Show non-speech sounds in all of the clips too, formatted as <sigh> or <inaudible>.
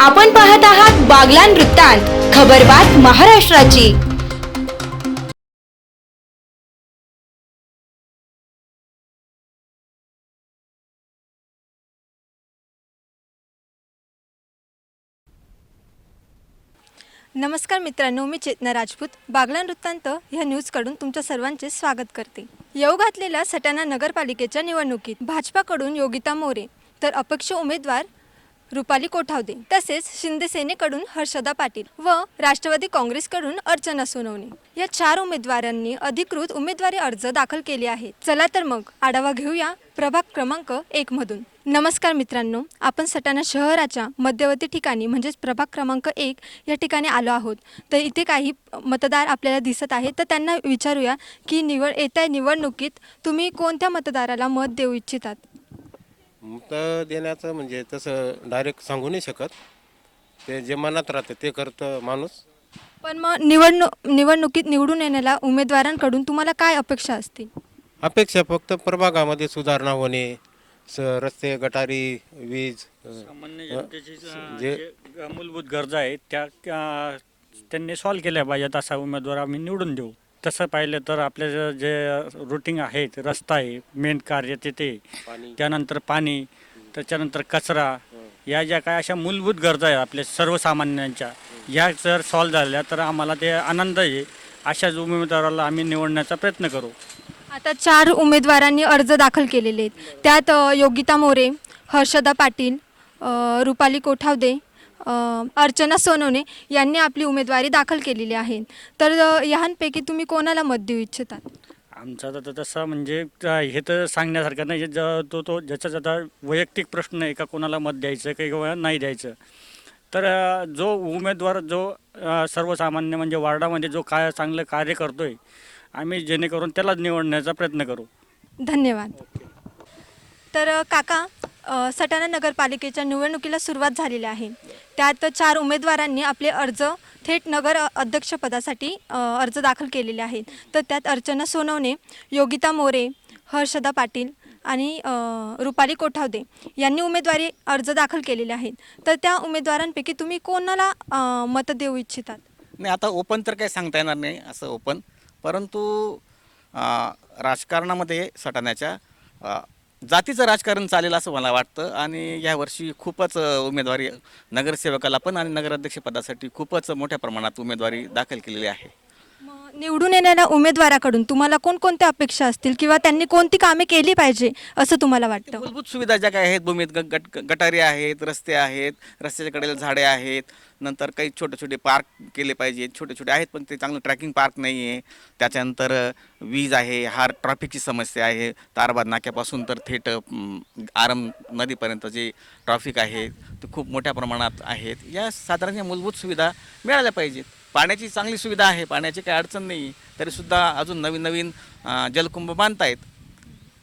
आपण पाहत आहात बागलान वृत्तांत खबरबात महाराष्ट्राची. नमस्कार मित्रांनो मी चेतना राजपूत. बागलान वृत्तांत ह्या न्यूजकडून तुमच्या सर्वांचे स्वागत करते. येऊ घातलेल्या सटाणा नगरपालिकेच्या निवडणुकीत भाजपाकडून योगिता मोरे तर अपक्ष उमेदवार रुपाली कोठावदे तसेच शिंदेसेनेकडून हर्षदा पाटील व राष्ट्रवादी काँग्रेसकडून अर्चना सोनवणे. या चार उमेदवारांनी अधिकृत उमेदवारी अर्ज दाखल केले आहेत. चला तर मग आढावा घेऊया प्रभाग क्रमांक एक मधून. नमस्कार मित्रांनो आपण सटाणा शहराच्या मध्यवर्ती ठिकाणी म्हणजेच प्रभाग क्रमांक एक या ठिकाणी आलो आहोत. तर इथे काही मतदार आपल्याला दिसत आहेत. तर त्यांना विचारूया की निवड येत्या निवडणुकीत तुम्ही कोणत्या मतदाराला मत देऊ इच्छितात? मत देण्याचं म्हणजे तसं डायरेक्ट सांगू नाही शकत. ते जे मनात राहतं ते करतं माणूस. पण मग निवडणु निवडणुकीत निवडून येण्याला उमेदवारांकडून तुम्हाला काय अपेक्षा असतील? अपेक्षा फक्त प्रभागामध्ये सुधारणा होणे स रस्ते गटारी वीज सामान्य अ, जनतेची अ, जे जे मूलभूत गरजा आहेत त्या अ, त्यांनी सॉल्व केल्या पाहिजेत असा उमेदवार आम्ही निवडून देऊ. तसं पाहिलं तर आपल्या जे- जे रुटीन आहेत रस्ता आहे मेन कार्य ते ते पाणी. त्यानंतर पाणी त्याच्यानंतर कचरा. या ज्या काय अशा मूलभूत गरजा आहेत आपल्या सर्वसामान्यांच्या या जर सॉल्व झाल्या तर आम्हाला ते आनंद आहे. अशाच उमेदवाराला आम्ही निवडण्याचा प्रयत्न करू. आता चार उमेदवारांनी अर्ज दाखल केलेले आहेत. त्यात योगिता मोरे हर्षदा पाटील रुपाली कोठावदे अर्चना सोनवणे यांनी आपली उमेदवारी दाखल केलेली आहे. तर अ, ह्यांपैकी तुम्ही कोणाला मत देऊ इच्छितात? आमचा तर तसं म्हणजे हे तर सांगण्यासारखं नाही. ज- तो तो ज्याचा ज्याचा वैयक्तिक प्रश्न आहे का कोणाला मत द्यायचं किंवा नाही द्यायचं. तर जो उमेदवार जो सर्वसामान्य म्हणजे वार्डामध्ये जो काय चांगलं कार्य करतोय आम्ही जेणेकरून त्यालाच निवडण्याचा प्रयत्न करू. धन्यवाद. तर काका अ, सटाणा नगरपालिकेच्या निवडणुकीला सुरुवात झालेली आहे. त्यात चार उमेदवारांनी आपले अर्ज थेट नगर अ, अध्यक्षपदासाठी अ, अर्ज दाखल केलेले आहेत. तर त्यात अर्चना सोनवणे योगिता मोरे हर्षदा पाटील आणि अ, रुपाली कोठावदे यांनी उमेदवारी अर्ज दाखल केलेले आहेत. तर त्या उमेदवारांपैकी तुम्ही कोणाला अ, मत देऊ इच्छितात? नाही आता ओपन तर काही सांगता येणार नाही असं ओपन. परंतु राजकारणामध्ये सटाण्याच्या जातीचं राजकारण चालेल असं मला वाटतं. आणि यावर्षी खूपच उमेदवारी नगरसेवकाला पण आणि नगराध्यक्षपदासाठी खूपच मोठ्या प्रमाणात उमेदवारी दाखल केलेली आहे. निवडून येणाऱ्या उमेदवाराकडून तुम्हाला कोणकोणत्या अपेक्षा असतील किंवा त्यांनी कोणती कामे केली पाहिजे असं तुम्हाला वाटतं? मूलभूत सुविधा ज्या काही आहेत भूमीत ग- गट गटारी आहेत रस्ते आहेत रस्त्याच्या कडेला झाडे आहेत नंतर काही छोटे छोटे पार्क केले पाहिजेत छोटे छोटे आहेत पण ते चांगलं ट्रॅकिंग पार्क नाही आहे त्याच्यानंतर अ, वीज आहे हार ट्रॅफिकची समस्या आहे तारबाद नाक्यापासून तर थेट अम, आरम नदीपर्यंत जे ट्रॅफिक आहे ते खूप मोठ्या प्रमाणात आहेत. या साधारण या मूलभूत सुविधा मिळाल्या पाहिजेत. पाण्याची चांगली सुविधा आहे पाण्याची काही अडचण नाही तरीसुद्धा अजून नवीन नवीन जलकुंभ बांधतायत.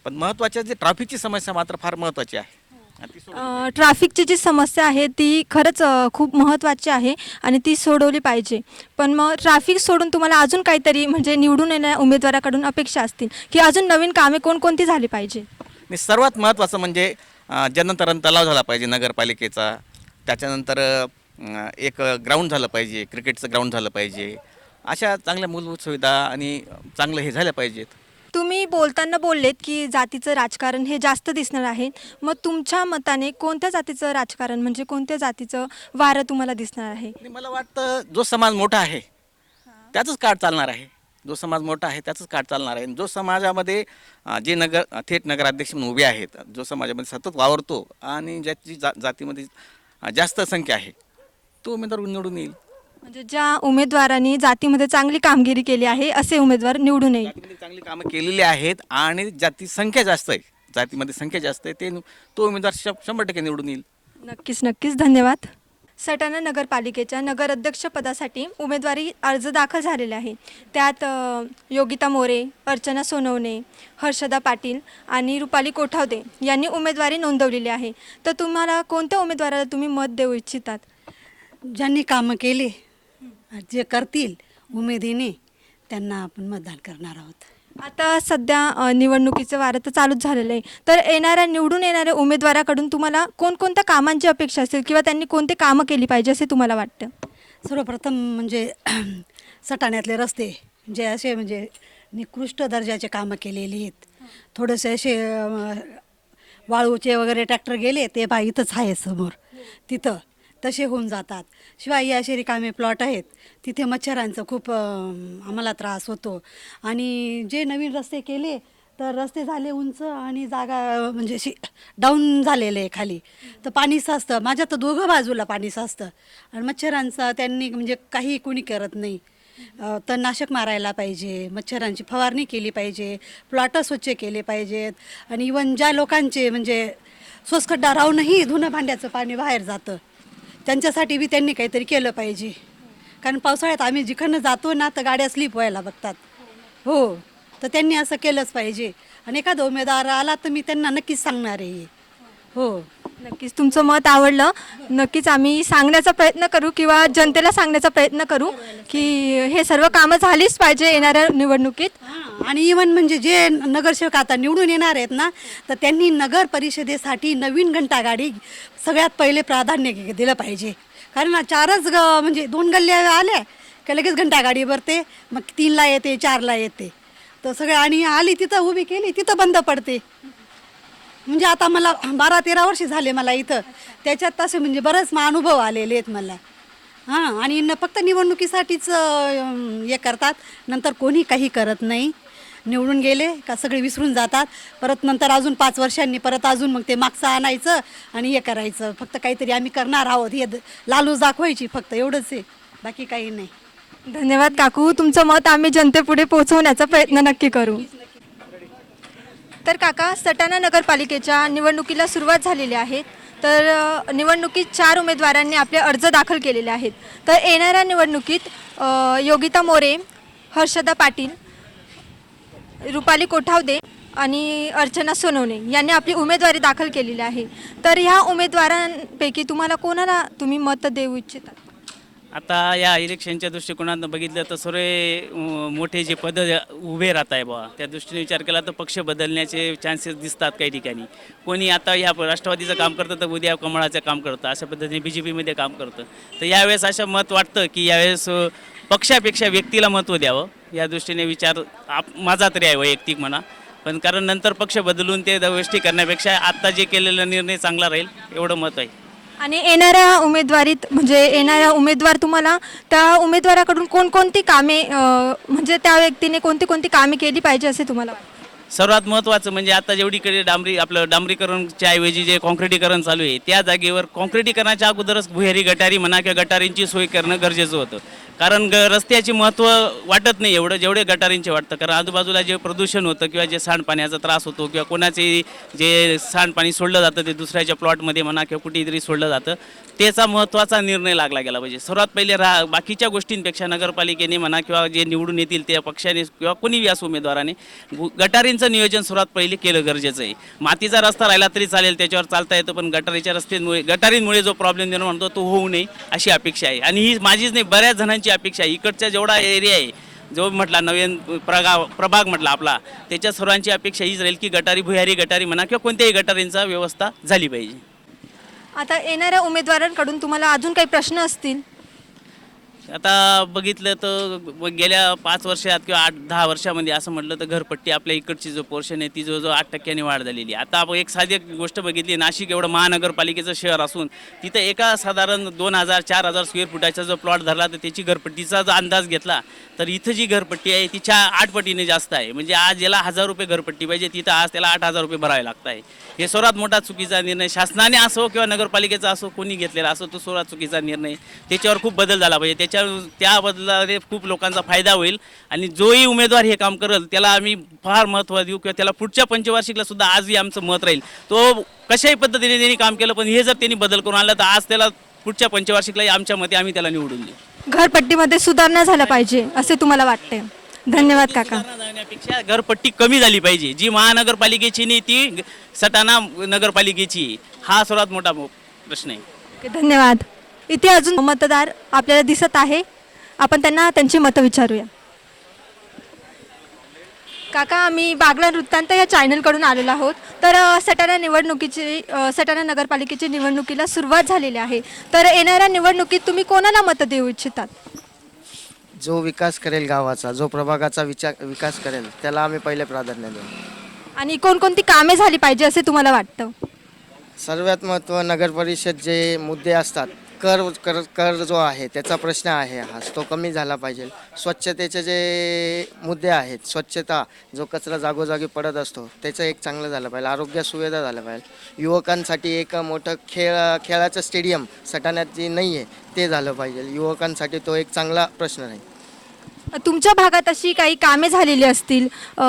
पण महत्त्वाच्या जे ट्रॅफिकची समस्या मात्र फार महत्त्वाची आहे. ट्रॅफिकची जी समस्या आहे ती खरंच खूप महत्त्वाची आहे आणि ती सोडवली पाहिजे. पण मग ट्रॅफिक सोडून तुम्हाला अजून काहीतरी म्हणजे निवडून येणाऱ्या उमेदवाराकडून अपेक्षा असतील की अजून नवीन कामे कोणकोणती झाली पाहिजे? आणि सर्वात महत्त्वाचं म्हणजे जनतरण तलाव झाला पाहिजे नगरपालिकेचा. त्याच्यानंतर एक ग्राउंड झालं पाहिजे क्रिकेटचं ग्राउंड झालं पाहिजे. अशा चांगल्या मूलभूत सुविधा आणि चांगलं हे झाल्या पाहिजेत. तुम्ही बोलताना बोललेत की जातीचं राजकारण हे जास्त दिसणार आहे. मग तुमच्या मताने कोणत्या जातीचं राजकारण म्हणजे कोणत्या जातीचं वारं तुम्हाला दिसणार आहे? आणि मला वाटतं जो समाज मोठा आहे त्याचंच कार्ड चालणार आहे. जो समाज मोठा आहे त्याचंच कार्ड चालणार आहे. जो समाजामध्ये अं, जे नगर थेट नगराध्यक्ष म्हणून उभे आहेत जो समाजामध्ये सतत वावरतो आणि ज्याची जा जातीमध्ये अं, जास्त संख्या आहे तो उमेदवार निवडून येईल. म्हणजे ज्या उमेदवारांनी जातीमध्ये चांगली कामगिरी केली आहे असे उमेदवार निवडून येईल. जातीमध्ये चांगली कामं केलेली आहेत आणि जाती संख्या जास्त आहे. जातीमध्ये संख्या जास्त आहे ते तो उमेदवार श- शंभर टक्के निवडून येईल. नक्कीच नक्कीच. धन्यवाद. सटाणा नगरपालिकेच्या नगराध्यक्षपदासाठी उमेदवारी अर्ज दाखल झालेले आहे. त्यात अ, योगिता मोरे अर्चना सोनवणे हर्षदा पाटील आणि रुपाली कोठावदे यांनी उमेदवारी नोंदवलेली आहे. तर तुम्हाला कोणत्या उमेदवाराला तुम्ही मत देऊ इच्छितात? ज्यांनी कामं केले जे करतील उमेदीने त्यांना आपण मतदान करणार आहोत. आता सध्या अ, निवडणुकीचं वारं तर चालूच झालेलं आहे. तर येणाऱ्या निवडून येणाऱ्या उमेदवाराकडून तुम्हाला कोणकोणत्या कामांची अपेक्षा असेल किंवा त्यांनी कोणते कामं केली पाहिजे असे तुम्हाला वाटतं? सर्वप्रथम म्हणजे <clears throat> सटाण्यातले रस्ते जे असे म्हणजे निकृष्ट दर्जाचे कामं केलेली आहेत. थोडेसे असे अं, वाळूचे वगैरे ट्रॅक्टर गेले ते बा इथंच आहे समोर. तिथं तसे होऊन जातात. शिवाय या असे रिकामे प्लॉट आहेत. तिथे मच्छरांचा खूप आम्हाला त्रास होतो. आणि जे नवीन रस्ते केले तर रस्ते झाले उंच आणि जागा म्हणजे अशी डाऊन झालेले आहे खाली. तर पाणी साचतं. माझ्या तर दोघं बाजूला पाणी साचतं. आणि मच्छरांचं त्यांनी म्हणजे काही कोणी करत नाही. तणनाशक मारायला पाहिजे. मच्छरांची फवारणी केली पाहिजे. प्लॉट स्वच्छ केले पाहिजेत. आणि इवन ज्या लोकांचे म्हणजे स्वस्खड्डा राहूनही धुणं भांड्याचं पाणी बाहेर जातं. त्यांच्यासाठी बी त्यांनी काहीतरी केलं पाहिजे. कारण पावसाळ्यात आम्ही जिकडनं जातो ना तर गाड्या स्लीप व्हायला बघतात. हो तर त्यांनी असं केलंच पाहिजे. आणि एखादा उमेदवार आला तर मी त्यांना नक्कीच सांगणार आहे. हो. नक्कीच तुमचं मत आवडलं. नक्कीच आम्ही सांगण्याचा प्रयत्न करू किंवा जनतेला सांगण्याचा प्रयत्न करू की हे सर्व कामं झालीच पाहिजे येणाऱ्या निवडणुकीत. आणि इवन म्हणजे जे नगरसेवक आता निवडून येणार आहेत ना तर त्यांनी नगर परिषदेसाठी नवीन घंटागाडी सगळ्यात पहिले प्राधान्य दिलं पाहिजे. कारण चारच ग म्हणजे दोन गल्ल्या आल्या का लगेच घंटागाडी भरते मग तीनला येते चारला येते. तर सगळं आणि आली तिथं उभी केली तिथं बंद पडते. म्हणजे आता मला बारा तेरा वर्ष झाले मला इथं. त्याच्यात तसे म्हणजे बरेच अनुभव आलेले आहेत मला. हां आणि न फक्त निवडणुकीसाठीच हे करतात. नंतर कोणी काही करत नाही. निवडून गेले का सगळे विसरून जातात. परत नंतर अजून पाच वर्षांनी परत अजून मग ते मागचं आणायचं आणि हे करायचं. फक्त काहीतरी आम्ही करणार आहोत. हे द- लालूच दाखवायची फक्त एवढंच आहे. बाकी काही नाही. धन्यवाद काकू. तुमचं मत आम्ही जनतेपुढे पोहोचवण्याचा प्रयत्न नक्की करू. तर काका सटाणा नगरपालिकेच्या निवडणुकीला सुरुवात झालेली आहे. तर निवडणुकीत चार उमेदवारांनी आपले अर्ज दाखल केलेले आहेत. तर येणाऱ्या निवडणुकीत योगिता मोरे हर्षदा पाटील रुपाली कोठावदे आणि अर्चना सोनवणे यांनी आपली उमेदवारी दाखल केलेली आहे. तर ह्या उमेदवारांपैकी तुम्हाला कोणाला तुम्ही मत देऊ इच्छिता? आता या इलेक्शनच्या दृष्टिकोनातून बघितलं तर सर्व मोठे जे पद उभे राहत आहे बा त्या दृष्टीने विचार केला तर पक्ष बदलण्याचे चान्सेस दिसतात काही ठिकाणी. कोणी आता या राष्ट्रवादीचं काम करतं तर उद्या कमळाचं काम करतं अशा पद्धतीने बी जे पीमध्ये काम करतं. तर यावेळेस असं मत वाटतं की यावेळेस पक्षापेक्षा व्यक्तीला महत्त्व द्यावं. या दृष्टीने विचार आप माझा तरी आहे वैयक्तिक म्हणा. पण कारण नंतर पक्ष बदलून ते गोष्टी करण्यापेक्षा आत्ता जे केलेला निर्णय चांगला राहील एवढं मत आहे. आणि येणाऱ्या उमेदवारीत म्हणजे येणाऱ्या उमेदवार तुम्हाला त्या उमेदवाराकडून कोणकोणती कामे अ, म्हणजे त्या व्यक्तीने कोणती कोणती कामे केली पाहिजे असे तुम्हाला वाटतं? सर्वात महत्त्वाचं म्हणजे आता जेवढीकडे डांबरी आपलं डांबरीकरणच्या ऐवजी जे कॉन्क्रिटीकरण चालू आहे त्या जागेवर कॉन्क्रिटीकरणाच्या अगोदरच भुयारी गटारी म्हणा किंवा गटारींची सोय करणं गरजेचं होतं. कारण ग रस्त्याचे महत्त्व वाटत नाही एवढं जेवढे गटारींचे वाटतं. कारण आजूबाजूला जे प्रदूषण होतं किंवा जे सांडपाण्याचा त्रास होतो किंवा कोणाचे जे सांडपाणी सोडलं जातं ते दुसऱ्याच्या प्लॉटमध्ये म्हणा किंवा कुठेतरी सोडलं जातं त्याचा महत्त्वाचा निर्णय लागला गेला पाहिजे. सर्वात पहिले रा बाकीच्या गोष्टींपेक्षा नगरपालिकेने म्हणा किंवा जे निवडून येतील त्या पक्षाने किंवा कोणी व्यास उमेदवाराने गु- गटारींचं नियोजन सर्वात पहिले केलं गरजेचं आहे. मातीचा रस्ता राहिला तरी चालेल त्याच्यावर चालता येतं पण गटारीच्या रस्त्यांमुळे गटारींमुळे जो प्रॉब्लेम निर्माण होतो तो होऊ नये अशी अपेक्षा आहे. आणि ही माझीच नाही बऱ्याच जणांची अपेक्षा आहे. इकडचा जेवढा एरिया आहे जो म्हटला नवीन प्रगा प्रभाग म्हटला आपला त्याच्या सर्वांची अपेक्षा हीच राहील की गटारी भुयारी गटारी म्हणा किंवा कोणत्याही गटारींचा व्यवस्था झाली पाहिजे. आता येणाऱ्या उमेदवारांकडून तुम्हाला अजून काही प्रश्न असतील? आता बघितलं तर गेल्या पाच वर्षात किंवा आठ दहा वर्षामध्ये असं म्हटलं तर घरपट्टी आपल्या इकडची जो पोर्शन आहे ती जवळजवळ आठ टक्क्याने वाढ झालेली आहे. आता आपण एक साधी एक गोष्ट बघितली नाशिक एवढं महानगरपालिकेचं शहर असून तिथं एका साधारण दोन हजार चार हजार स्क्वेअर फुटाचा जो प्लॉट धरला तर त्याची घरपट्टीचा जो अंदाज घेतला तर इथं जी घरपट्टी आहे तिच्या आठ पटीने जास्त आहे. म्हणजे आज याला हजार रुपये घरपट्टी पाहिजे तिथं आज त्याला आठ हजार रुपये भरावे लागत आहे. हे सर्वात मोठा चुकीचा निर्णय शासनाने असो किंवा नगरपालिकेचा असो कोणी घेतलेला असो तो सर्वात चुकीचा निर्णय. त्याच्यावर खूप बदल झाला पाहिजे. त्याच्या त्या बदलाने खूप लोकांचा फायदा होईल. आणि जोही उमेदवार हे काम करेल त्याला आम्ही फार महत्त्व देऊ किंवा त्याला पुढच्या पंचवार्षिकला सुद्धा आजही आमचं मत राहील. तो कशाही पद्धतीने त्यांनी काम केलं पण हे जर त्यांनी बदल करून आणलं तर आज त्याला पुढच्या पंचवार्षिकलाही आमच्या मते आम्ही त्याला निवडून देऊ. घरपट्टीमध्ये सुधारणा झाल्या पाहिजे असे तुम्हाला वाटते? धन्यवाद काका. जाण्यापेक्षा घरपट्टी कमी झाली पाहिजे. जी महानगरपालिकेची नाही ती सटाणा नगरपालिकेची. हा सर्वात मोठा प्रश्न आहे. धन्यवाद. इथे अजून मतदार आपल्याला दिसत आहे. आपण त्यांना त्यांची मतं विचारूया. काका आम्ही बागला वृत्तांत या चॅनलकडून आलेलो आहोत. तर सटाणा निवडणुकीची सटाणा नगरपालिकेची निवडणुकीला सुरुवात झालेली आहे. तर येणाऱ्या निवडणुकीत तुम्ही कोणाला मतं देऊ इच्छितात? जो विकास करेल गावाचा जो प्रभागाचा विचार विकास करेल त्याला आम्ही पहिले प्राधान्य देऊ. आणि कोणकोणती कामे झाली पाहिजे असे तुम्हाला वाटतं? सर्वात महत्त्व नगर परिषद जे मुद्दे असतात कर कर कर जो आहे त्याचा प्रश्न आहे हा. तो कमी झाला पाहिजे. स्वच्छतेचे जे मुद्दे आहेत स्वच्छता जो कचरा जागोजागी पडत असतो त्याचं एक चांगलं झालं पाहिजे. आरोग्य सुविधा झालं पाहिजे. युवकांसाठी एक मोठं खेळ खेळाचं स्टेडियम सटाण्यात जे नाही आहे ते झालं पाहिजे. युवकांसाठी तो एक चांगला प्रश्न नाही तुमच्या भागात अशी काही कामे झालेली असतील अ,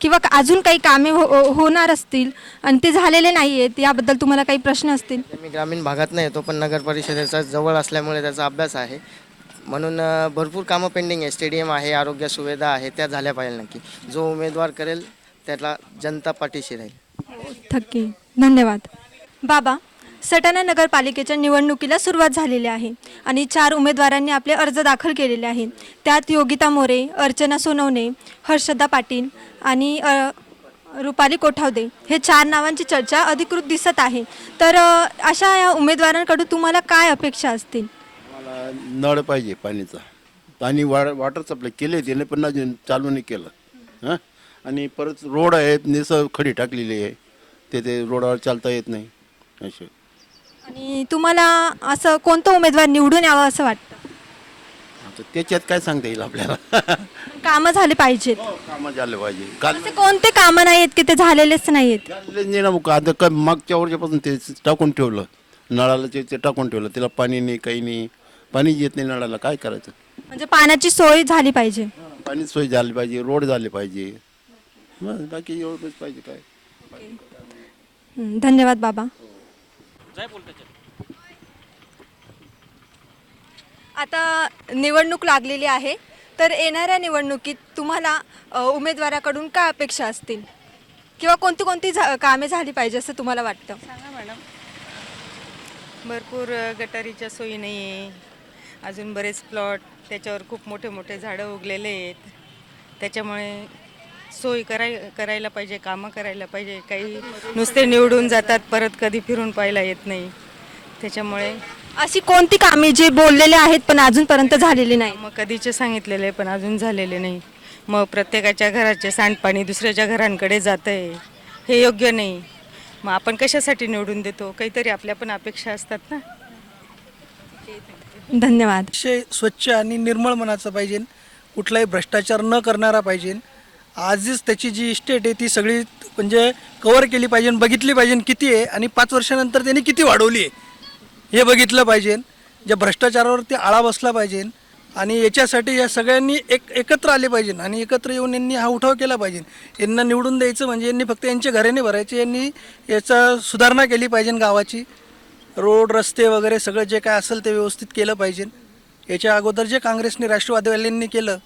किंवा अजून काही कामे हो होणार असतील आणि ते झालेले नाही आहेत याबद्दल तुम्हाला काही प्रश्न असतील? मी ग्रामीण भागात नाही येतो पण नगर परिषदेचा जवळ असल्यामुळे त्याचा अभ्यास आहे. म्हणून अ, भरपूर कामं पेंडिंग आहे. स्टेडियम आहे आरोग्य सुविधा आहे त्या झाल्या पाहिजे नक्की. जो उमेदवार करेल त्याला जनता पाठीशी राहील. थक्की. धन्यवाद. बाबा सटाणा नगरपालिकेच्या निवडणुकीला सुरुवात झालेली आहे आणि चार उमेदवारांनी आपले अर्ज दाखल केलेले आहेत. त्यात योगिता मोरे अर्चना सोनवणे हर्षदा पाटील आणि रुपाली कोठावदे हे चार नावांची चर्चा अधिकृत दिसत आहे. तर अशा या उमेदवारांकडून तुम्हाला काय अपेक्षा असतील? मला नळ पाहिजे पाण्याचा पाणी वा वॉटर सप्लाय केले त्याने पण अजून चालू नाही केलं. हां? आणि परत रोड आहेत निसं खडी टाकलेली आहे. ते ते रोडावर चालता येत नाही. असे. आणि तुम्हाला असं कोणतं उमेदवार निवडून यावं असं वाटतं? आता त्याच्यात काय सांगता येईल आपल्याला? कामं झाले पाहिजेत. कामं झालं पाहिजे. काल असे कोणते कामं नाही आहेत की ते झालेलेच नाही आहेत झाले नाही ना मग आता काय मागच्या वर्षापासून ते टाकून ठेवलं. नळाला ते ते टाकून ठेवलं. त्याला पाणी नाही काही नाही. पाणी येत नाही नळाला. काय करायचं? म्हणजे पाण्याची सोय झाली पाहिजे. पाणी सोय झाली पाहिजे. रोड झाले पाहिजे. बस बाकी एवढंच पाहिजे काय. हं, धन्यवाद बाबा. आता निवडणूक लागलेली आहे तर येणाऱ्या निवडणुकीत तुम्हाला अ, उमेदवाराकडून काय अपेक्षा असतील? किंवा कोणती कोणती झा कामे झाली पाहिजे असं तुम्हाला वाटतं? सांगा मॅडम. भरपूर अ, गटारीच्या सोयी नाही आहे अजून बरेच प्लॉट त्याच्यावर खूप मोठे मोठे झाडं उगलेले आहेत. त्याच्यामुळे सोय कराय करायला पाहिजे कामं करायला पाहिजे काही नुसते निवडून जातात परत कधी फिरून पाहायला येत नाही. त्याच्यामुळे अशी कोणती कामे जे बोललेले आहेत पण अजूनपर्यंत झालेली नाही? मग कधीचे सांगितलेले पण अजून झालेले नाही. मग प्रत्येकाच्या घराचे सांडपाणी दुसऱ्याच्या घरांकडे जातं आहे हे योग्य नाही. मग आपण कशासाठी निवडून देतो? काहीतरी आपल्या पण अपेक्षा असतात ना? धन्यवाद. अतिशय स्वच्छ आणि निर्मळ मनाचं पाहिजे. कुठलाही भ्रष्टाचार न करणारा पाहिजे. आजच त्याची जी इस्टेट आहे ती सगळी म्हणजे कवर केली पाहिजे बघितली पाहिजे किती आहे. आणि पाच वर्षानंतर त्यांनी किती वाढवली आहे. हे बघितलं पाहिजे. ज्या भ्रष्टाचारावरती आळा बसला पाहिजे. आणि याच्यासाठी या सगळ्यांनी एक एकत्र आले पाहिजे. आणि एकत्र येऊन यांनी हा उठाव केला पाहिजे. यांना निवडून द्यायचं म्हणजे यांनी फक्त यांच्या घराने भरायचे. यांनी याचा सुधारणा केली पाहिजे गावाची. रोड रस्ते वगैरे सगळं जे काय असेल ते व्यवस्थित केलं पाहिजे. याच्या अगोदर जे काँग्रेसने राष्ट्रवादीवाल्यांनी केलं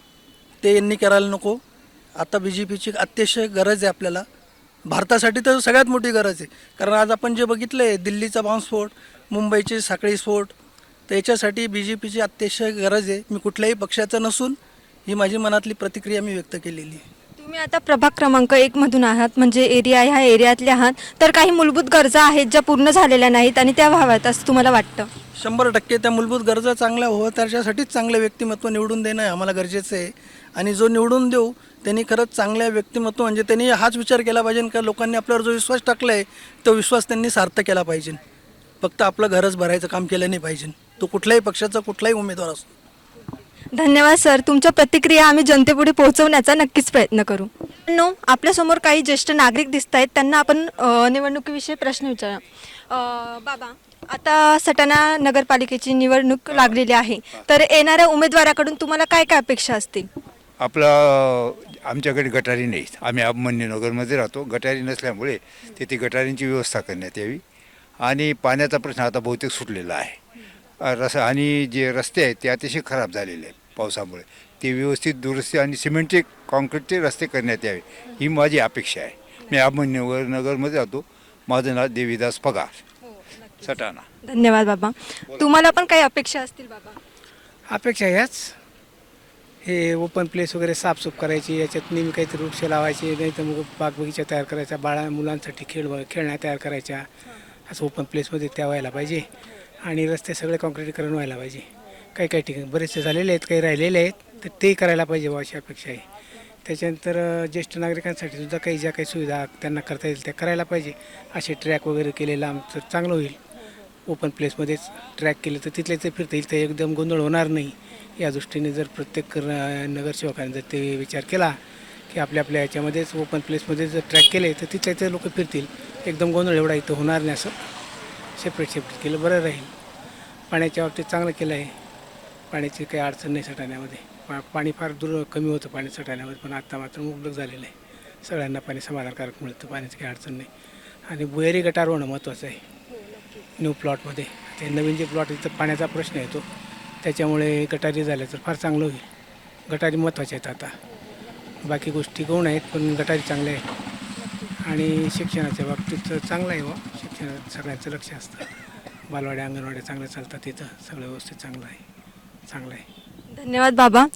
ते यांनी करायला नको. आता बी जे पीची अतिशय गरज आहे आपल्याला. भारतासाठी तर सगळ्यात मोठी गरज आहे. कारण आज आपण जे बघितलं आहे दिल्लीचा बॉम्बस्फोट मुंबईचे साखळी स्फोट तर याच्यासाठी बी जे पीची अतिशय गरज आहे. मी कुठल्याही पक्षाचं नसून ही माझी मनातली प्रतिक्रिया मी व्यक्त केलेली आहे. तुम्ही आता प्रभाग क्रमांक एक मधून आहात म्हणजे एरिया ह्या एरियातले आहात. तर काही मूलभूत गरजा आहेत ज्या पूर्ण झालेल्या नाहीत आणि त्या व्हाव्यात असं तुम्हाला वाटतं? शंभर टक्के त्या मूलभूत गरजा चांगल्या व्हावं त्याच्यासाठीच चांगलं व्यक्तिमत्व निवडून देणं आम्हाला गरजेचं आहे. आणि जो निवडून देऊ त्यांनी खरंच चांगल्या व्यक्तिमत्व म्हणजे त्यांनी हाच विचार केला पाहिजे का लोकांनी आपल्यावर जो विश्वास टाकला आहे तो विश्वास त्यांनी सार्थ केला पाहिजे. फक्त आपलं घरच भरायचं काम केलं नाही पाहिजे. तो कुठल्याही पक्षाचा कुठलाही उमेदवार असतो धन्यवाद सर. तुमच्या प्रतिक्रिया आम्ही जनतेपुढे पोहोचवण्याचा नक्कीच प्रयत्न करू. नो आपल्यासमोर काही ज्येष्ठ नागरिक दिसत आहेत त्यांना आपण निवडणुकीविषयी प्रश्न विचारा. बाबा आता सटाणा नगरपालिकेची निवडणूक लागलेली आहे. तर येणाऱ्या उमेदवाराकडून तुम्हाला काय काय अपेक्षा असतील? आपलं आमच्याकडे गटारी नाहीत. आम्ही अभिमन्यूनगरमध्ये राहतो. गटारी नसल्यामुळे तिथे गटारींची व्यवस्था करण्यात यावी. आणि पाण्याचा प्रश्न आता बहुतेक सुटलेला आहे. रस आणि जे रस्ते आहेत ते अतिशय खराब झालेले आहेत पावसामुळे. ते व्यवस्थित दुरुस्ती आणि सिमेंटचे कॉन्क्रीटचे रस्ते करण्यात यावे ही माझी अपेक्षा आहे. मी अभिमन्यूनगर नगरमध्ये राहतो. माझं नाव देवीदास पगार. सटाणा. धन्यवाद बाबा. तुम्हाला पण काही अपेक्षा असतील बाबा? अपेक्षा याच. हे ओपन प्लेस वगैरे साफसूफ करायची याच्यात नेहमी काहीतरी वृक्ष लावायचे नाही तर मग बागबगीचा तयार करायचा बाळा मुलांसाठी खेळ खेळण्या तयार करायच्या. असं ओपन प्लेसमध्ये त्या व्हायला पाहिजे. आणि रस्ते सगळे कॉन्क्रीटीकरण व्हायला पाहिजे. काही काही ठिकाणी बरेचसे झालेले आहेत काही राहिलेले आहेत तर ते करायला पाहिजे व अशी अपेक्षा आहे. त्याच्यानंतर ज्येष्ठ नागरिकांसाठी सुद्धा काही ज्या काही सुविधा त्यांना करता येईल त्या करायला पाहिजे. असे ट्रॅक वगैरे केलेलं आमचं चांगलं होईल. ओपन प्लेसमध्येच ट्रॅक केले तर तिथले ते फिरता येईल ते एकदम गोंधळ होणार नाही. या दृष्टीने जर प्रत्येक नगरसेवकाने जर ते विचार केला की आपल्या आपल्या याच्यामध्येच ओपन प्लेसमध्ये जर ट्रॅक केले तर तिथले ते लोक फिरतील. एकदम गोंधळ एवढा इथं होणार नाही असं सेपरेट सेपरेट केलं. बरं राहील. पाण्याच्या बाबतीत चांगलं केलं आहे. पाण्याची काही अडचण नाही सटाण्यामध्ये. पा पाणी फार दूर कमी होतं पाणी सटाण्यामध्ये पण आत्ता मात्र मुबलक झालेलं आहे. सगळ्यांना पाणी समाधानकारक मिळतं. पाण्याची काही अडचण नाही. आणि बुहेरी गटार होणं महत्त्वाचं आहे. न्यू प्लॉटमध्ये. ते नवीन जे प्लॉट इथं पाण्याचा प्रश्न येतो. त्याच्यामुळे गटारी झाल्या तर फार चांगलं होईल. गटारी महत्त्वाच्या आहेत आता. बाकी गोष्टी कोण आहेत पण गटारी चांगल्या आहेत. आणि शिक्षणाच्या बाबतीत चांगलं आहे बा शिक्षणात सगळ्यांचं लक्ष असतं. बालवाड्या अंगणवाड्या चांगल्या चालतात तिथं सगळं व्यवस्थित चांगलं आहे. चांगलं आहे. धन्यवाद बाबा.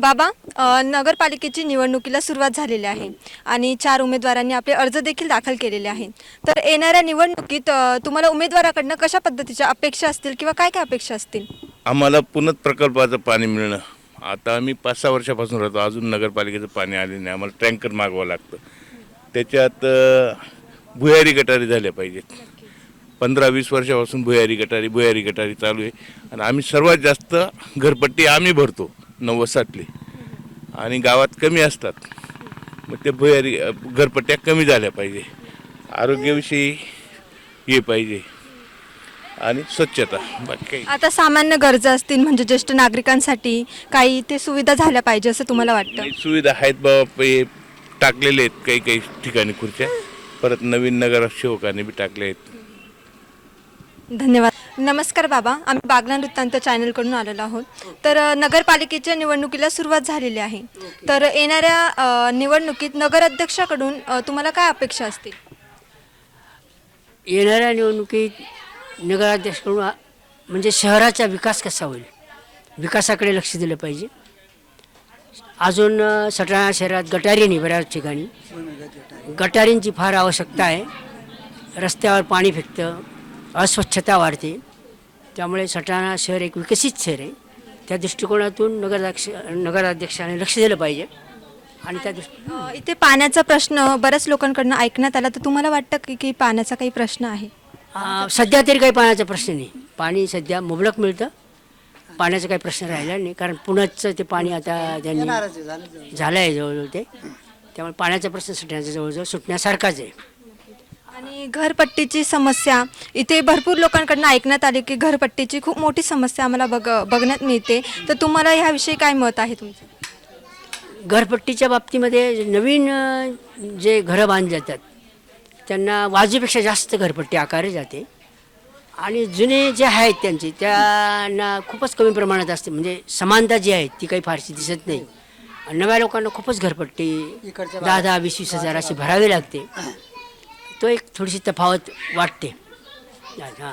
बाबा अ, नगरपालिकेची निवडणुकीला सुरुवात झालेली आहे आणि चार उमेदवारांनी आपले अर्ज देखील दाखल केलेले आहेत. तर येणाऱ्या निवडणुकीत अ, तुम्हाला उमेदवाराकडनं कशा पद्धतीच्या अपेक्षा असतील किंवा काय काय अपेक्षा असतील? आम्हाला पुनत प्रकल्पाचं पाणी मिळणं. आता आम्ही पाच सहा वर्षापासून राहतो. अजून नगरपालिकेचं पाणी आले नाही. आम्हाला टँकर मागवावं लागतं. त्याच्यात भुयारी गटारी झाल्या पाहिजेत. पंधरा वीस वर्षापासून भुयारी गटारी भुयारी गटारी चालू आहे. आणि आम्ही सर्वात जास्त घरपट्टी आम्ही भरतो. नव्वद साठली. आणि गावात कमी असतात. मग ते भुयारी घरपट्ट्या कमी झाल्या पाहिजे. आरोग्याविषयी हे पाहिजे. आणि स्वच्छता. बाकी काही. आता सामान्य गरजा असतील म्हणजे ज्येष्ठ नागरिकांसाठी काही ते सुविधा झाल्या पाहिजे असं तुम्हाला वाटतं? नाही, सुविधा आहेत बाबा हे टाकलेले आहेत काही काही ठिकाणी खुर्च्या. परत नवीन नगरसेवकांनी बी टाकले आहेत. धन्यवाद. नमस्कार बाबा आम्ही बागलान वृत्तांत चॅनलकडून आलेलो आहोत. तर अ, नगरपालिकेच्या निवडणुकीला सुरुवात झालेली आहे. तर येणाऱ्या अ, निवडणुकीत नगराध्यक्षाकडून अ, तुम्हाला काय अपेक्षा असतील? येणाऱ्या निवडणुकीत नगराध्यक्षकडून आ- म्हणजे शहराचा विकास कसा होईल? विकासाकडे लक्ष दिलं पाहिजे. अजून अ, सटाणा शहरात गटारी नाही बऱ्याच ठिकाणी. गटारींची फार आवश्यकता आहे. रस्त्यावर पाणी फेकतं. अस्वच्छता वाढते. त्यामुळे सटाणा शहर एक विकसित शहर आहे. त्या दृष्टिकोनातून नगराध्यक्ष नगराध्यक्षाने लक्ष दिलं पाहिजे. आणि त्या दृष्टी इथे पाण्याचा प्रश्न बऱ्याच लोकांकडनं ऐकण्यात आला. तर तुम्हाला वाटतं की की पाण्याचा काही प्रश्न आहे? आ, सध्या तरी काही पाण्याचा प्रश्न नाही. पाणी सध्या मुबलक मिळतं. पाण्याचा काही प्रश्न राहिला नाही. कारण पुण्याचं ते पाणी आता त्यांनी झालं आहे जवळजवळ ते. त्यामुळे पाण्याचा प्रश्न सुटण्याचा जवळजवळ सुटण्यासारखाच आहे. आणि घरपट्टीची समस्या इथे भरपूर लोकांकडनं ऐकण्यात आले की घरपट्टीची खूप मोठी समस्या आम्हाला बघ बघण्यात मिळते. तर तुम्हाला ह्याविषयी काय मत आहे तुमचं? घरपट्टीच्या बाबतीमध्ये नवीन अ, जे घरं बांधली जातात त्यांना वाजूपेक्षा जास्त घरपट्टी आकारली जाते. आणि जुने जे आहेत त्यांचे त्यांना खूपच कमी प्रमाणात असते. म्हणजे समानता जी आहे ती काही फारशी दिसत नाही. आणि नव्या लोकांना खूपच घरपट्टी दहा दहा वीस वीस हजार अशी भरावी लागते. तो एक थोडीशी तफावत वाटते. हां.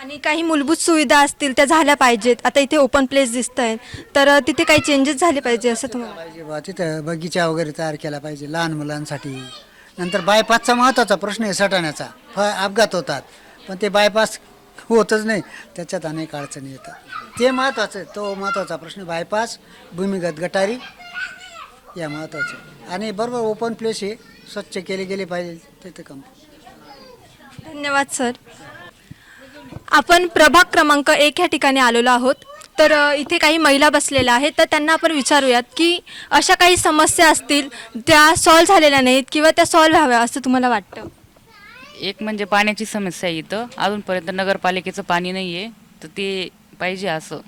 आणि काही मूलभूत सुविधा असतील त्या झाल्या पाहिजेत. आता इथे ओपन प्लेस दिसत आहे तर तिथे काही चेंजेस झाले पाहिजे असं तुम्हाला पाहिजे बा तिथं बगीचा वगैरे तयार केला पाहिजे लहान मुलांसाठी. नंतर बायपासचा महत्त्वाचा प्रश्न आहे सटाण्याचा. फ अपघात होतात. पण ते बायपास होतच नाही. त्याच्यात अनेक अडचणी येतात. ते महत्त्वाचं आहे. तो महत्त्वाचा प्रश्न बायपास भूमिगत गटारी या महत्त्वाचं आहे. आणि बरोबर ओपन प्लेस आहे स्वच्छ केले गेले पाहिजे. तिथे कम धन्यवाद सर. आपण प्रभाग क्रमांक एक या ठिकाणी आलेलो आहोत. तर इथे काही महिला बसलेल्या आहेत. तर त्यांना आपण विचारूयात की अशा काही समस्या असतील त्या सॉल्व्ह झालेल्या नाहीत किंवा त्या सॉल्व्ह व्हाव्या असं तुम्हाला वाटतं? एक म्हणजे पाण्याची समस्या आहे इथं. अजूनपर्यंत नगरपालिकेचं पाणी नाही आहे तर ते पाहिजे असं.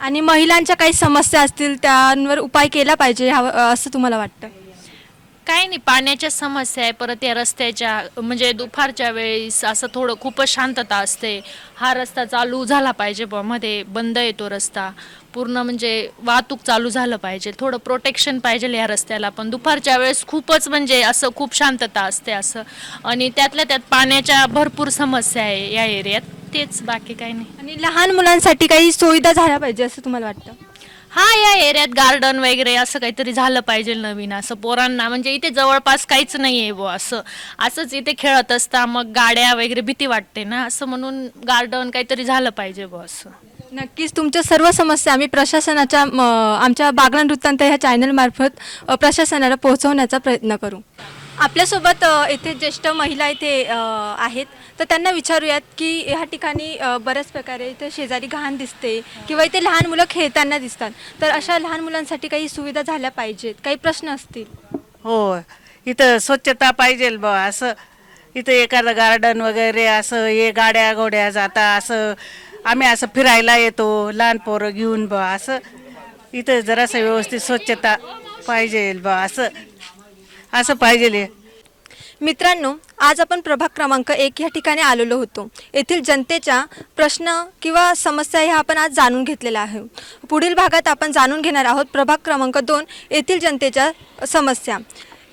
आणि महिलांच्या काही समस्या असतील त्यांवर उपाय केला पाहिजे ह्या असं तुम्हाला वाटतं? काही नाही पाण्याच्या समस्या आहे परत या रस्त्याच्या म्हणजे दुपारच्या वेळेस असं थोडं खूपच शांतता असते. हा रस्ता चालू झाला पाहिजे बुवा मध्ये बंद येतो रस्ता. पूर्ण म्हणजे वाहतूक चालू झालं पाहिजे. थोडं प्रोटेक्शन पाहिजे या रस्त्याला पण दुपारच्या वेळेस खूपच म्हणजे असं खूप शांतता असते असं. आणि त्यातल्या त्यात पाण्याच्या भरपूर समस्या आहे या एरियात. तेच बाकी काही नाही. आणि लहान मुलांसाठी काही सुविधा झाल्या पाहिजे असं तुम्हाला वाटतं? हा या एरियात गार्डन वगैरे असं काहीतरी झालं पाहिजे नवीन असं पोरांना. म्हणजे इथे जवळपास काहीच नाही आहे बुवा असं. असंच इथे खेळत असता मग गाड्या वगैरे भीती वाटते ना असं म्हणून गार्डन काहीतरी झालं पाहिजे बुवा असं. नक्कीच तुमच्या सर्व समस्या आम्ही प्रशासनाच्या म, आमच्या बागलान वृत्तांत ह्या चॅनलमार्फत अ, प्रशासनाला पोहोचवण्याचा प्रयत्न करू. आपल्यासोबत अ, येथे ज्येष्ठ महिला इथे अ, आहेत. तर त्यांना विचारूयात की ह्या ठिकाणी अ, बऱ्याच प्रकारे इथे शेजारी घाण दिसते किंवा इथे लहान मुलं खेळताना दिसतात. तर अशा लहान मुलांसाठी काही सुविधा झाल्या पाहिजेत? काही प्रश्न असतील? हो इथं स्वच्छता पाहिजे बा असं. इथं एखादं गार्डन वगैरे असं हे गाड्या घोड्या जाता असं. आम्ही असं फिरायला येतो लहान पोरं घेऊन बा असं. इथं जरासं व्यवस्थित स्वच्छता पाहिजे बा असं. असं पाहिजे मित्रांनो आज आपण प्रभाग क्रमांक एक या ठिकाणी आलेलो होतो. येथील जनतेच्या प्रश्न किंवा समस्या ह्या आपण आज जाणून घेतलेल्या आहे. पुढील भागात आपण जाणून घेणार आहोत प्रभाग क्रमांक दोन येथील जनतेच्या समस्या.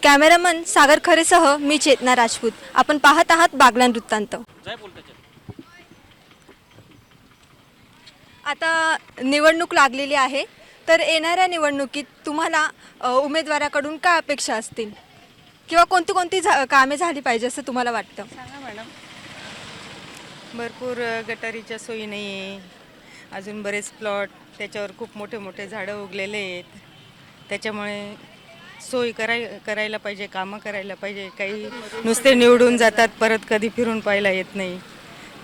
कॅमेरामन सागर खरेसह मी चेतना राजपूत. आपण पाहत आहात बागलान वृत्तांत. आता निवडणूक लागलेली आहे. तर येणाऱ्या निवडणुकीत तुम्हाला उमेदवाराकडून काय अपेक्षा असतील? किंवा कोणती कोणती झा कामे झाली पाहिजे असं तुम्हाला वाटतं? सांगा मॅडम. भरपूर अ, गटारीच्या सोयी नाही आहे. अजून बरेच प्लॉट त्याच्यावर खूप मोठे मोठे झाडं उगलेले आहेत. त्याच्यामुळे सोय कराय करायला पाहिजे कामं करायला पाहिजे. काही नुसते निवडून जातात परत कधी फिरून पाहायला येत नाही.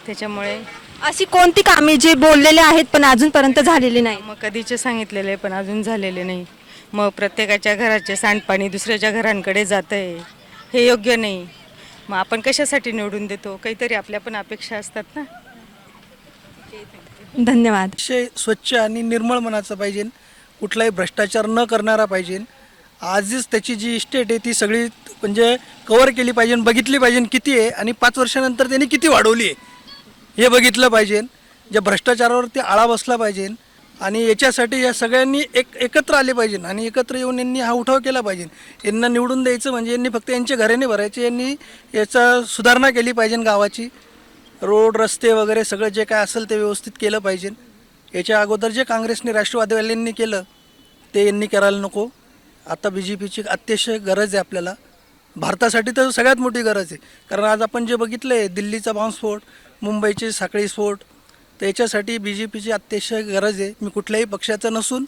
त्याच्यामुळे अशी कोणती कामे जे बोललेले आहेत पण अजूनपर्यंत झालेली नाही? मग कधीचे सांगितलेले पण अजून झालेले नाही. मग प्रत्येकाच्या घराचे सांडपाणी दुसऱ्याच्या घरांकडे जातं आहे हे योग्य नाही. मग आपण कशासाठी निवडून देतो? काहीतरी आपल्या पण अपेक्षा असतात ना? धन्यवाद. अतिशय स्वच्छ आणि निर्मळ मनाचं पाहिजे. कुठलाही भ्रष्टाचार न करणारा पाहिजे. आजच त्याची जी इस्टेट आहे ती सगळी म्हणजे कवर केली पाहिजे बघितली पाहिजे किती आहे आणि पाच वर्षानंतर त्यांनी किती वाढवली आहे. हे बघितलं पाहिजे. ज्या भ्रष्टाचारावरती आळा बसला पाहिजे. आणि याच्यासाठी या सगळ्यांनी एक एकत्र आले पाहिजे आणि एकत्र येऊन यांनी हा उठाव केला पाहिजे. यांना निवडून द्यायचं म्हणजे यांनी फक्त यांचे घरे नाही भरायचे यांनी याचा सुधारणा केली पाहिजे गावाची. रोड रस्ते वगैरे सगळं जे काय असेल ते व्यवस्थित केलं पाहिजे. याच्या अगोदर जे काँग्रेसने राष्ट्रवादीवाल्यांनी केलं ते यांनी करायला नको. आता बी जे पीची अतिशय गरज आहे आपल्याला. भारतासाठी तर सगळ्यात मोठी गरज आहे. कारण आज आपण जे बघितलं आहे दिल्लीचा बॉम्बस्फोट मुंबईचे साखळी स्फोट तर याच्यासाठी बी जे पीची अतिशय गरज आहे. मी कुठल्याही पक्षाचं नसून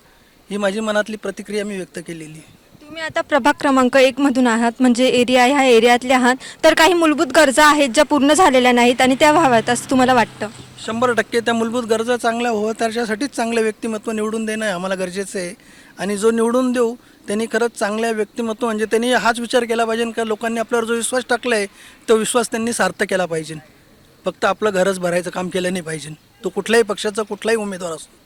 ही माझी मनातली प्रतिक्रिया मी व्यक्त केलेली आहे. तुम्ही आता प्रभाग क्रमांक एक मधून आहात म्हणजे एरिया ह्या एरियातले आहात. तर काही मूलभूत गरजा आहेत ज्या पूर्ण झालेल्या नाहीत आणि त्या व्हाव्यात असं तुम्हाला वाटतं? शंभर टक्के त्या मूलभूत गरजा चांगल्या व्हावं त्याच्यासाठीच चांगलं व्यक्तिमत्व निवडून देणं आम्हाला गरजेचं आहे. आणि जो निवडून देऊ त्यांनी खरंच चांगल्या व्यक्तिमत्व म्हणजे त्यांनी हाच विचार केला पाहिजे का लोकांनी आपल्यावर जो विश्वास टाकला आहे तो विश्वास त्यांनी सार्थ केला पाहिजे. फक्त आपलं घरच भरायचं काम केलं नाही पाहिजे. तो कुठल्याही पक्षाचा कुठलाही उमेदवार असतो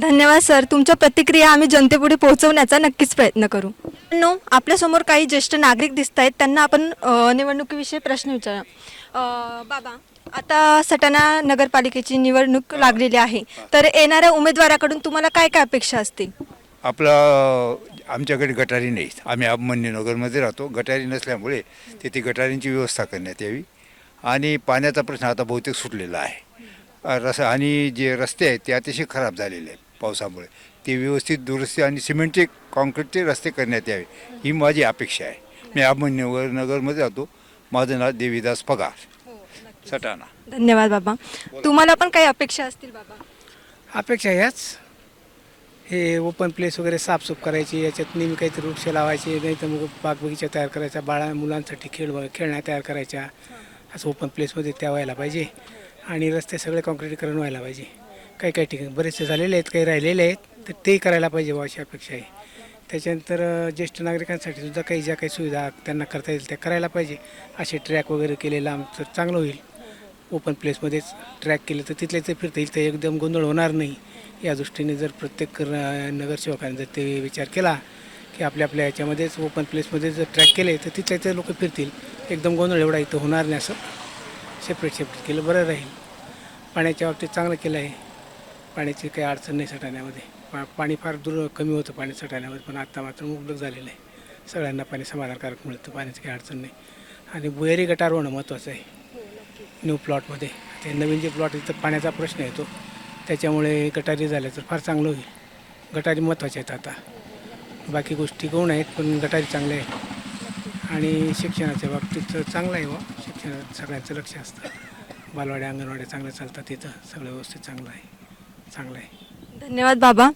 धन्यवाद सर. तुमच्या प्रतिक्रिया आम्ही जनतेपुढे पोहोचवण्याचा नक्कीच प्रयत्न करू. नो आपल्यासमोर काही ज्येष्ठ नागरिक दिसत आहेत त्यांना आपण अ, निवडणुकीविषयी प्रश्न विचारा अ, बाबा आता सटाणा नगरपालिकेची निवडणूक लागलेली आहे. तर येणाऱ्या उमेदवाराकडून तुम्हाला काय काय अपेक्षा असतील? आपलं आमच्याकडे गटारी नाहीत. आम्ही अभिमन्यूनगरमध्ये राहतो. गटारी नसल्यामुळे तिथे गटारींची व्यवस्था करण्यात यावी. आणि पाण्याचा प्रश्न आता बहुतेक सुटलेला आहे. रस आणि जे रस्ते आहेत ते अतिशय खराब झालेले आहेत पावसामुळे. ते व्यवस्थित दुरुस्ती आणि सिमेंटचे कॉन्क्रीटचे रस्ते करण्यात यावे ही माझी अपेक्षा आहे. मी अभिमन्यूनगर नगरमध्ये राहतो. माझं नाव देवीदास पगार. सटाणा. धन्यवाद बाबा. तुम्हाला पण काही अपेक्षा असतील बाबा? अपेक्षा ह्याच हे ओपन प्लेस वगैरे साफसूफ करायची याच्यात नेहमी काहीतरी वृक्ष लावायचे नाही तर मग बाग बगीचा तयार करायचा बाळा मुलांसाठी खेळ खेळण्या तयार करायच्या. असं ओपन प्लेसमध्ये त्या व्हायला पाहिजे. आणि रस्ते सगळे कॉन्क्रीटीकरण व्हायला पाहिजे. काही काही ठिकाणी बरेचसे झालेले आहेत काही राहिलेले आहेत तर ते करायला पाहिजे अशी अपेक्षा आहे. त्याच्यानंतर ज्येष्ठ नागरिकांसाठी सुद्धा काही ज्या काही सुविधा त्यांना करता येईल त्या करायला पाहिजे. असे ट्रॅक वगैरे केलेलं आमचं चांगलं होईल. ओपन प्लेसमध्येच ट्रॅक केलं तर तिथले ते फिरता येईल तर एकदम गोंधळ होणार नाही. या दृष्टीने जर प्रत्येक नगरसेवकाने जर ते विचार केला की आपल्या आपल्या याच्यामध्येच ओपन प्लेसमध्ये जर ट्रॅक केले तर तिथले ते लोक फिरतील. एकदम गोंधळ एवढा इथं होणार नाही असं सेपरेट सेपरेट केलं बरं राहील. पाण्याच्या बाबतीत चांगलं केलं आहे. पाण्याची काही अडचण नाही सटाण्यामध्ये. पा पाणी फार दूर कमी होतं पाणी सटाण्यामध्ये पण आत्ता मात्र उपलब्ध झालेलं आहे. सगळ्यांना पाणी समाधानकारक मिळतं पाण्याची काही अडचण नाही. आणि बुहेरी गटार होणं महत्त्वाचं आहे. न्यू प्लॉटमध्ये. ते नवीन जे प्लॉट इथं पाण्याचा प्रश्न येतो. त्याच्यामुळे गटारी झाल्या तर फार चांगलं होईल. गटारी महत्त्वाच्या आहेत आता. बाकी गोष्टी कोण आहेत पण गटारी चांगल्या आहेत. आणि शिक्षणाच्या बाबतीत चांगलं आहे व सगळ्यांचं लक्ष असतं. बालवाड्या अंगणवाड्या चांगल्या चालतात तिथं सगळं व्यवस्थित चांगलं आहे. चांगलं आहे. धन्यवाद बाबा.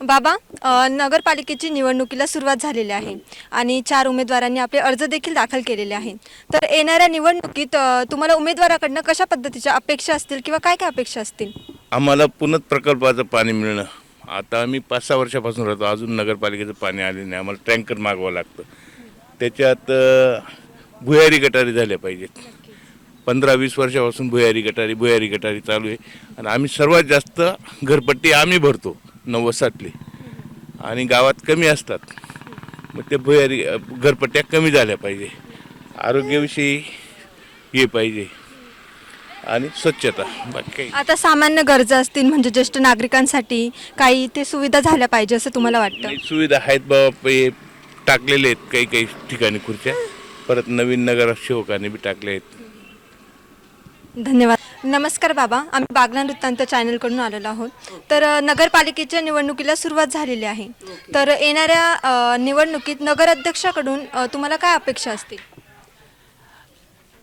बाबा अ, नगरपालिकेची निवडणुकीला सुरुवात झालेली आहे आणि चार उमेदवारांनी आपले अर्ज देखील दाखल केलेले आहेत. तर येणाऱ्या निवडणुकीत अ, तुम्हाला उमेदवाराकडनं कशा पद्धतीच्या अपेक्षा असतील किंवा काय काय अपेक्षा असतील? आम्हाला पुनत प्रकल्पाचं पाणी मिळणं. आता आम्ही पाच सहा वर्षापासून राहतो. अजून नगरपालिकेचं पाणी आले नाही. आम्हाला टँकर मागवावं लागतं. त्याच्यात अ, भुयारी गटारी झाल्या पाहिजेत. पंधरा वीस वर्षापासून भुयारी गटारी भुयारी गटारी चालू आहे. आणि आम्ही सर्वात जास्त घरपट्टी आम्ही भरतो नव्वद साठली आणि गावात कमी असतात. मग ते भुयारी घरपट्ट्या कमी झाल्या पाहिजे. आरोग्याविषयी हे पाहिजे. आणि स्वच्छता बाकी काही आता सामान्य गरजा असतील म्हणजे ज्येष्ठ नागरिकांसाठी काही ते सुविधा झाल्या पाहिजे असं तुम्हाला वाटतं? सुविधा आहेत बाबा हे टाकलेले आहेत काही काही ठिकाणी खुर्च्या. परत नवीन नगरसेवकांनी बी टाकले आहेत. धन्यवाद. नमस्कार बाबा आम्ही बागला वृत्तांत चॅनलकडून आलेलो आहोत. तर अ, नगरपालिकेच्या निवडणुकीला सुरुवात झालेली आहे. तर येणाऱ्या अ, निवडणुकीत नगराध्यक्षाकडून अ, तुम्हाला काय अपेक्षा असतील?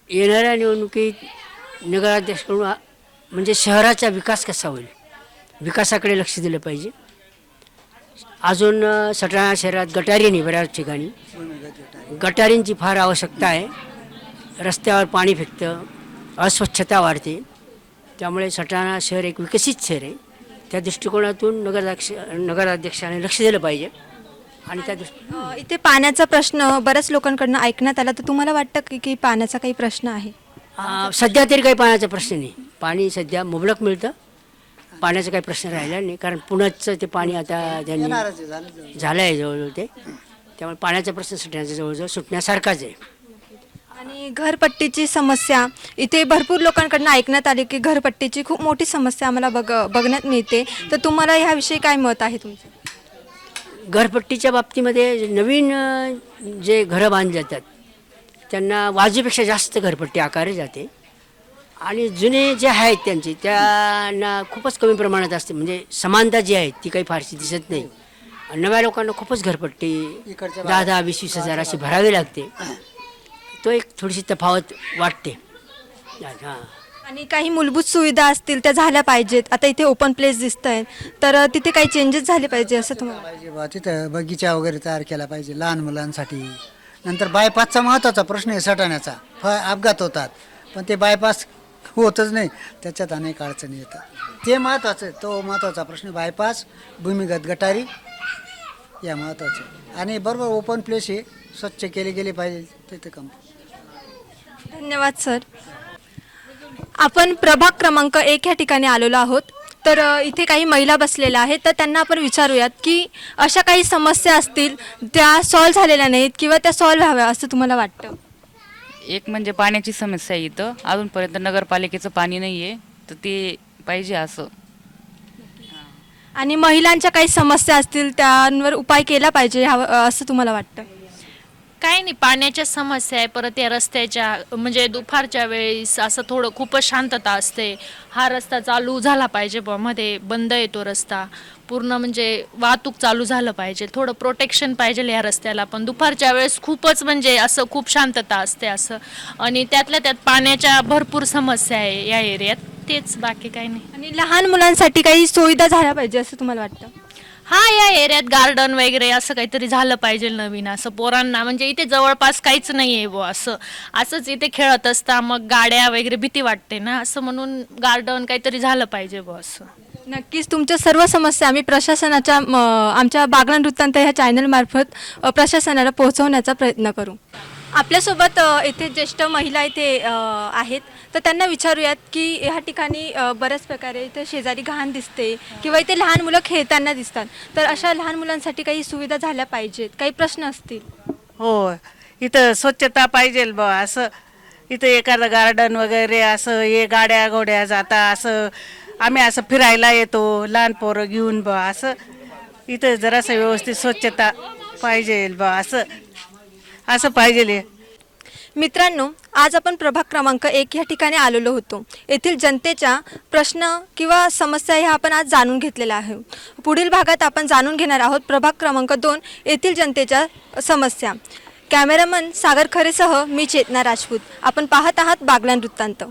येणाऱ्या निवडणुकीत नगराध्यक्षकडून आ- म्हणजे शहराचा विकास कसा होईल? विकासाकडे लक्ष दिलं पाहिजे. अजून सटाणा शहरात गटारी नाही बऱ्याच ठिकाणी. गटारींची फार आवश्यकता आहे. रस्त्यावर पाणी फेकतं अस्वच्छता वाढते. त्यामुळे सटाणा शहर एक विकसित शहर आहे. त्या दृष्टिकोनातून नगराध्यक्ष नगराध्यक्षाने लक्ष दिलं पाहिजे. आणि त्या दृष्टी इथे पाण्याचा प्रश्न बऱ्याच लोकांकडनं ऐकण्यात आला. तर तुम्हाला वाटतं की की पाण्याचा काही प्रश्न आहे? सध्या तरी काही पाण्याचा प्रश्न नाही. पाणी सध्या मुबलक मिळतं. पाण्याचा काही प्रश्न राहिला नाही. कारण पुण्याचं ते पाणी आता त्यांनी झालं आहे जवळजवळ. ते. त्यामुळे पाण्याचा प्रश्न सुटण्याचा जवळजवळ सुटण्यासारखाच आहे. आणि घरपट्टीची समस्या इथे भरपूर लोकांकडनं ऐकण्यात आली की घरपट्टीची खूप मोठी समस्या आम्हाला बघ बघण्यात मिळते. तर तुम्हाला ह्याविषयी काय मत आहे तुमचं? घरपट्टीच्या बाबतीमध्ये नवीन जे घरं बांधली जातात त्यांना वाजेपेक्षा जास्त घरपट्टी आकारली जाते. आणि जुने जे आहेत त्यांचे त्यांना खूपच कमी प्रमाणात असते. म्हणजे समानता जी आहे ती काही फारशी दिसत नाही. आणि नव्या लोकांना खूपच घरपट्टी दहा दहा वीस वीस हजार अशी भरावी लागते. तो एक थोडीशी तफावत वाटते. हां. आणि काही मूलभूत सुविधा असतील त्या झाल्या पाहिजेत. आता इथे ओपन प्लेस दिसत आहेत तर तिथे काही चेंजेस झाले पाहिजे असं तुम्हाला? पाहिजे बा तिथं बगीचा वगैरे तयार केला पाहिजे लहान मुलांसाठी. नंतर बायपासचा महत्त्वाचा प्रश्न आहे सटाण्याचा. फ अपघात होतात. पण ते बायपास हो, होतच नाही. त्याच्यात अनेक अडचणी येतात. ते महत्त्वाचं तो महत्त्वाचा प्रश्न बायपास भूमिगत गटारी या महत्त्वाचं आणि बरोबर ओपन प्लेस हे स्वच्छ केले गेले पाहिजे. तिथे कम धन्यवाद सर आपण प्रभाग क्रमांक एक ह्या ठिकाणी आलेलो आहोत. तर इथे काही महिला बसलेल्या आहेत. तर त्यांना आपण विचारूयात की अशा काही समस्या असतील त्या सॉल्व्ह झालेल्या नाहीत किंवा त्या सॉल्व्ह व्हाव्या असं तुम्हाला वाटतं? एक म्हणजे पाण्याची समस्या आहे इथं. अजूनपर्यंत नगरपालिकेचं पाणी नाही आहे तर ते पाहिजे असं. आणि महिलांच्या काही समस्या असतील त्यांवर उपाय केला पाहिजे ह्या- असं तुम्हाला वाटतं? काही नाही पाण्याच्या समस्या आहे परत या रस्त्याच्या म्हणजे दुपारच्या वेळेस असं थोडं खूपच शांतता असते. हा रस्ता चालू झाला पाहिजे बुवा मध्ये बंद येतो रस्ता. पूर्ण म्हणजे वाहतूक चालू झालं पाहिजे. थोडं प्रोटेक्शन पाहिजे या रस्त्याला पण दुपारच्या वेळेस खूपच म्हणजे असं खूप शांतता असते असं. आणि त्यातल्या त्यात पाण्याच्या भरपूर समस्या आहे या एरियात. तेच बाकी काही नाही. आणि लहान मुलांसाठी काही सुविधा झाल्या पाहिजे असं तुम्हाला वाटतं? हा या एरियात गार्डन वगैरे असं काहीतरी झालं पाहिजे नवीन असं पोरांना. म्हणजे इथे जवळपास काहीच नाही आहे बुवा असं. असंच इथे खेळत असता मग गाड्या वगैरे भीती वाटते ना असं म्हणून गार्डन काहीतरी झालं पाहिजे बुवा असं. नक्कीच तुमच्या सर्व समस्या आम्ही प्रशासनाच्या म, आमच्या बागला वृत्तांत ह्या चॅनलमार्फत प्रशासनाला पोहोचवण्याचा प्रयत्न करू. आपल्यासोबत अ, इथे ज्येष्ठ महिला इथे अ, आहेत. तर त्यांना विचारूयात की ह्या ठिकाणी अ, बऱ्याच प्रकारे इथे शेजारी घाण दिसते किंवा इथे लहान मुलं खेळताना दिसतात. तर अशा लहान मुलांसाठी काही सुविधा झाल्या पाहिजेत? काही प्रश्न असतील? हो इथं स्वच्छता पाहिजे बा. असं इथं एखादं गार्डन वगैरे असं हे गाड्या घोड्या जाता असं आम्ही असं फिरायला येतो लहान पोरं घेऊन बा. असं इथं जरासं व्यवस्थित स्वच्छता पाहिजे बा. असं असं पाहिजे मित्रांनो आज आपण प्रभाग क्रमांक एक या ठिकाणी आलेलो होतो. येथील जनतेच्या प्रश्न किंवा समस्या ह्या आपण आज जाणून घेतलेल्या आहे पुढील भागात आपण जाणून घेणार आहोत प्रभाग क्रमांक दोन येथील जनतेच्या समस्या. कॅमेरामन सागर खरेसह मी चेतना राजपूत. आपण पाहत आहात बागलान वृत्तांत.